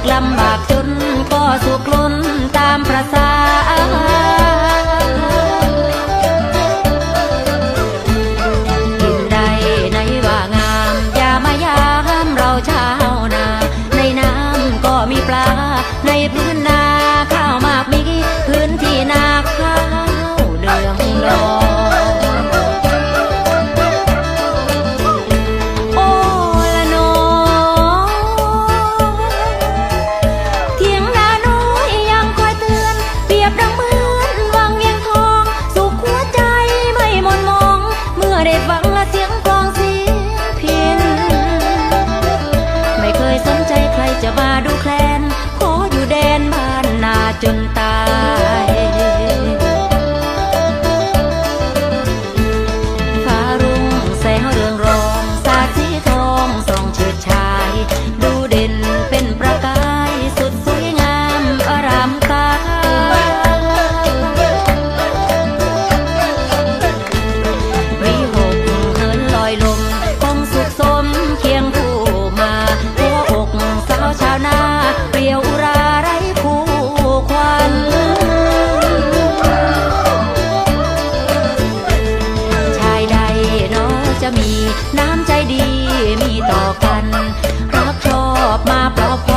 ากลำบากจนก็สุขล้นตามประสา Mareva มีน้ำใจดีมีต่อกัน รักชอบมาเพราะ